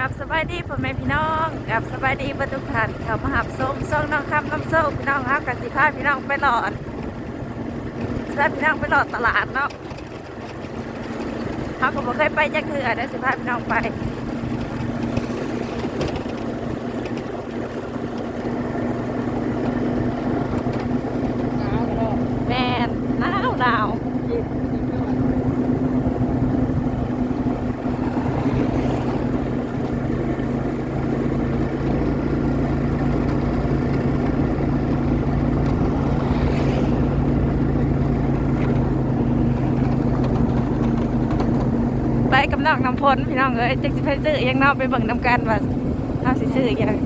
กับสบายดีพ่อแม่พี่น้องกับสบายดีบรรทุกท่านเขามาหับส้มซองน้องคำน้ำส้มพี่น้องครับกับสิพาพี่น้องไปหลอดสิพาพี่น้องไปหลอดตลาดเนาะเขาก็บ่เคยไปจะคือได้สิพาพี่น้องไปแม่นหนาวหนาว ไปกับน้องน้ำพลพี่น้องเอ้ยจักสิไปซื้ออิหยังเนอกไปเบิ่งน้ำกันว่าเฮาสิซื้ออิหยัง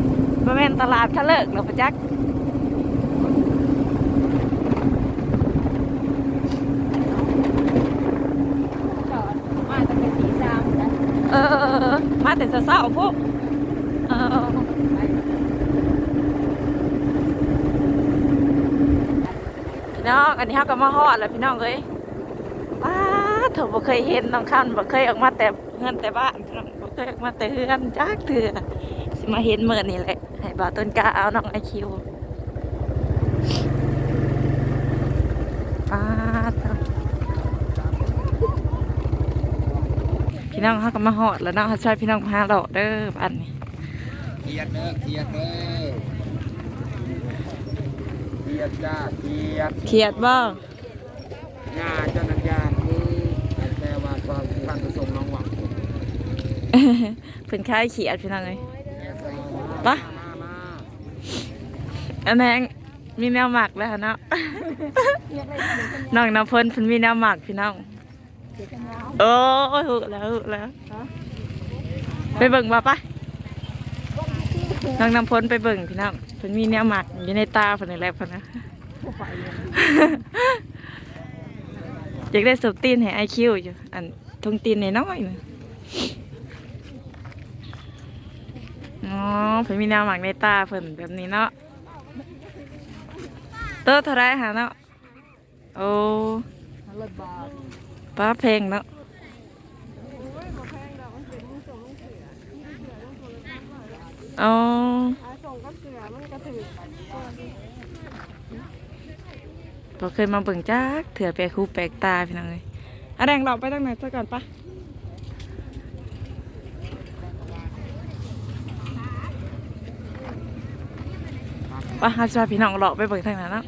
บ่แม่นตลาดทะเลิกหรอกประจักษ์จอดมาตั้งแต่ตีสามแล้วเออมาแต่เช้าๆพวกเออพี่น้องอันนี้เฮาก็มาฮอดแล้วพี่น้องเอ้ยว้า เถอะบ่เคยเห็นน้องคันบ่เคยออกมาแต่เฮือนแต่บ้านพี่น้องบ่เคยออกมาแต่เฮือนจักเทื่อสิมาเห็นมื้อนี้แหละให้บ่าวต้นกล้าเอาน้องไอคิวป้าดเถอะพี่น้องเขาก็มาหอดแล้วเนาะเขาช่วยพี่น้องพาเราเด้อบ้านนี้เครียดเด้อเครียดเด้อเครียดจ้าเครียดเครียดบ่งานเจ้านักยานคือแต่ว่า ความท่านประสงค์น้องหวังเพิ่นคล้ายเขียดพี่น้องเลยปะปะอันนั้นมีแนวหมักแล้วเนาะน้องน้ำเพิ่นเพิ่นมีแนวหมักพี่น้องโอ้ยหูแล้วหูแล้วไปเบิ่งบ่ปะน้องน้ำพ้นไปเบิ่งพี่น้องเพิ่นมีแนวหมักอยู่ในตาเพิ่นนี่แหละเพิ่นนะอยากได้สุบตีนให้ไอคิวอยู่อัน ทงตีนน้อยนะอ๋อเพิ่นมีแนวหมักในตาเพิ่นแบบนี้เนาะเต้เท่าไรหาเนาะโอ้ป้าเพลงเนาะอ๋อเสือมันก็ถือพอเคยมาเบิ่งจักเถื่อแปลกคูแปลกตาพี่น้องเลย อะแดงเราไปตั้งไหนซะก่อนปะปะฮาสวาพี่น้องเลาะไปเบิ่งทางนั้นเนะ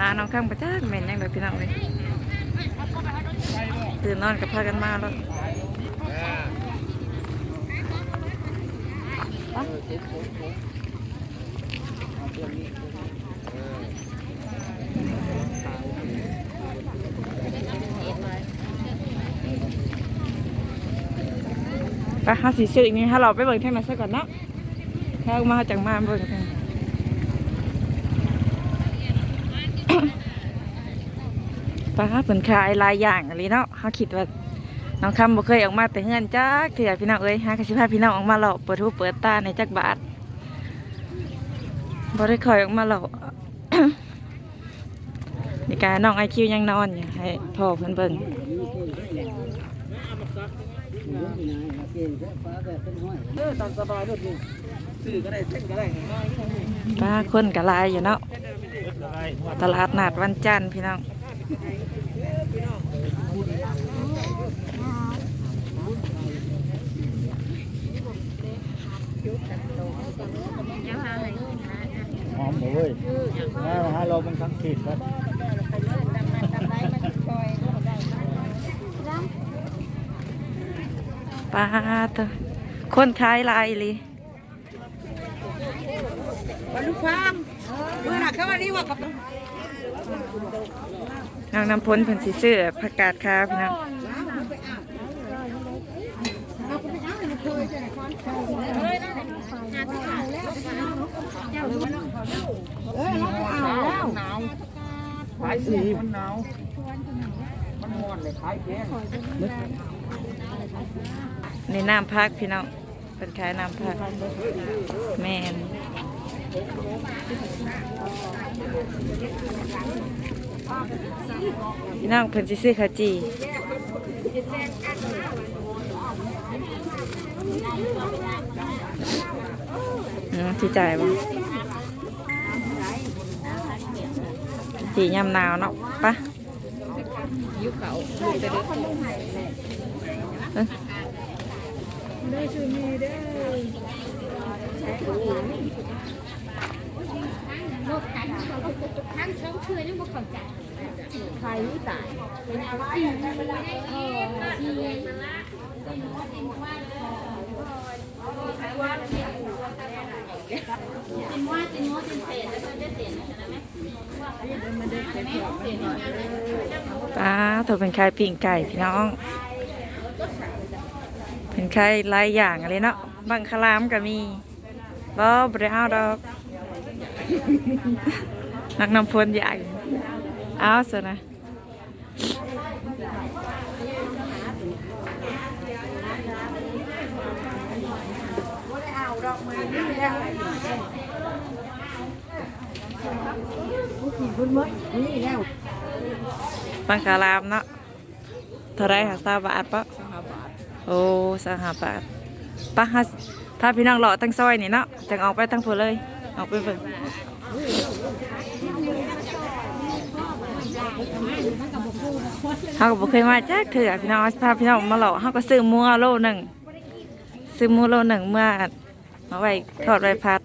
นาน้องข้างประจักแม่นยังเลยพี่น้องเลยตื่นนอนกับพากันมาแล้ว ไปหาสีซื้ออีกนี่ถ้าเราไปเบิ่งทางนั้นซะก่อนเนาะถ้ามาจากมาเบิ่งทางป้าเพิ่นขายลายอย่างอะไรเนาะเขาคิดว่าน้องคำบ่เคยออกมาแต่เฮือนจักเถื่อพี่น้องเอ้ยหากสิพาพี่น้องออกมาหลอกเปิดหูเปิดตาในจักบาทบ่ได้คอยออกมาหลอกนี่การน้องไอคิวยังนอนอยู่ให้พ่อเพิ่นเบิ่ง เออตามสบายรถนี่ซื้อก็ได้เส้นก็ได้ง่ายป้าคนกะลายอยู่เนาะตลาดนัดวันจันทร์พี่น้องหอมเว้ยมาหาเรามันทั้งขีดครับ ป้าตะคนขายหลายอีหลีวันลูกฟางเมื่อไหร่เขาวันนี้ว่ากับนางน้ำพ้นเพิ่นสิซื้อผักกาดคาพี่น้องเออเราก็เอาแล้วหนาวขายสีมันหนาวมันร้อนเลยขายแพง ในน้ำพักพี่น้องเป็นขายน้ำพักแม่นพี่น้องเพิ่นสิซื้อข้าวจีอืมที่จ่ายบ่สียามหนาวเนาะปะยุเขา ลูกจะเด้อเอ้ยได้ช่วยแม่เด้อทั้งสองคืนยังบ่เข้าใจใครนี่ตายเป็นว่าเป็นโน้ตเป็นเศษแล้วก็จะเศษนะไหมป้าเธอเป็นใครปิ่งไก่พี่น้อง เป็นใครหลายอย่างอะไรเนาะบังคลามก็มีบ่บริเอาดอกนักนำพลใหญ่เอาสินะบังคลามเนาะเท่าไรหาสาบาทปะ โอ้สหบาทปะฮะพาพี่น้องเลาะตั้งซอยนี่เนาะจังออกไปตั้งเพื่อเลยออกไปเบิ่งเขาก็บ่เคยมาแจ๊กเถื่อพี่น้องพาพี่น้องมาเลาะเขาก็ซื้อมัวโลหนึ่งซื้อมัวโลหนึ่งเมื่อมาไว้ทอดไว้พัด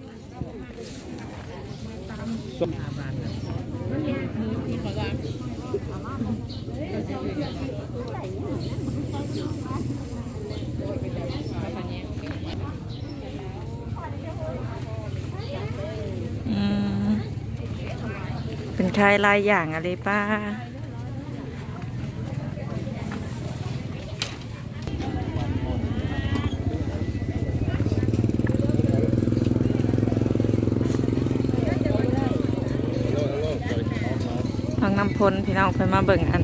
เป็นใครหลายอย่างอะไรป้าทางน้ำพลพี่น้องเพิ่นมาเบิ่งอัน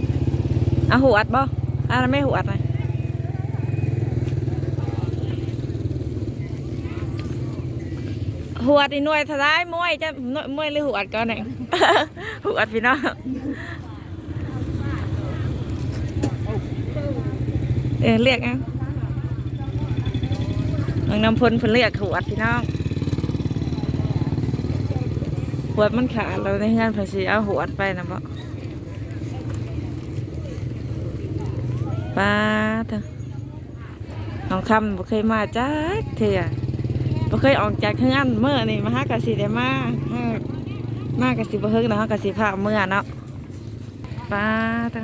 อาหัวอัดบ่อะไม่หัวอัดนะหัวอัดนี่หน่วยทลายมวยจะหน่วยมวยหรือหัวอัดก่อนเอง หัวอัดพี่น้องเออเรียกเอะทางน้ำพลเพิ่นเรียกหัวอัดพี่น้องหัวดมันขาดเราในงานเพิ่นสิเอาหัวอัดไปนะบ่ป้าเถอะน้องคำบ่เคยมาจ้าเถื่อบ่เคยออกจากงานเมื่อนี่มาหากะสิได้มาหา มากกับสิบเฮิกนะฮะกับสิภาเมื่อเนาะป้าตะ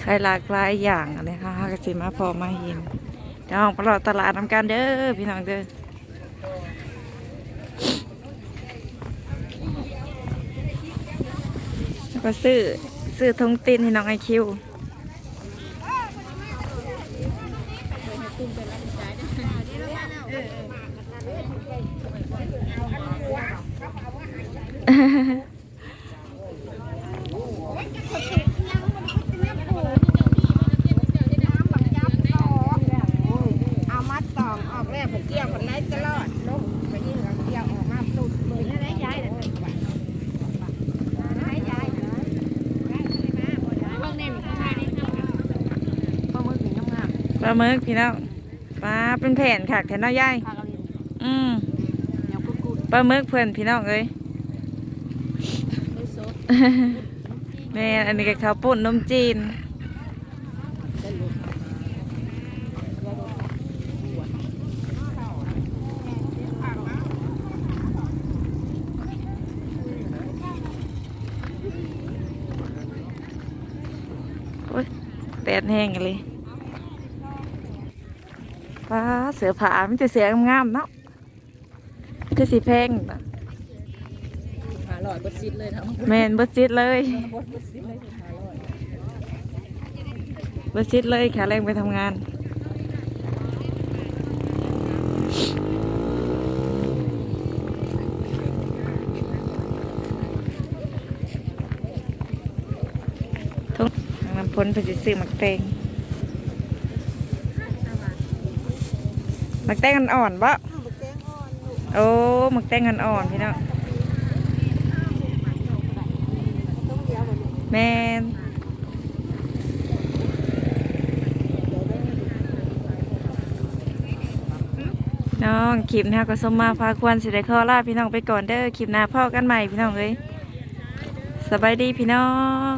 ใครหลากหลายอย่างอะไรค่ะฮะกับสิมาพอมาเห็นเดี๋ยวออกไปรอตลาดนำกันเด้อพี่น้องเด้อแล้วก็ซื้อซื้อทงตินให้น้องไอคิว เอามัดตองออกแล้วผมเกี่ยวคนไหนตลอดลงไปนี่เราเกี่ยวออกมาตุดมือนั่นได้ย้าย เลยได้ย้ายเลยเบิ่งแน่มีข้างในนี่ค่ะปลาหมึกหนึ่งงามปลาหมึกพี่น้องปลาเป็นแผ่นค่ะแถนน้อยใหญ่ๆพากันเรียนอืมปลาหมึกเพื่อนพี่น้องเอ้ย แม่อันนี้ก็ข้าวปุ้นนมจีนโอ้ยแดดแห้งเลยป้าเสือผาไม่แต่เสืองามเนาะคือสีแพงนะ ลอยบดซิดเลยนะแมนเบิดซิดเลยบดบดซิดเลยหาลอยเบิดซิดเลยขาแรงไปทำงานทุกทางน้ำพ้นไปสิซื้อหมักแตงหมักแตงอ่อนๆบ่โอ้หมักแตงอ่อนๆพี่น้อง แมนน้องคลิปนะก็สมมาพาควรสิได้ข้อลาพี่น้องไปก่อนเด้อคลิปหน้าพ่อกันใหม่พี่น้องเอ้ยสบายดีพี่น้อง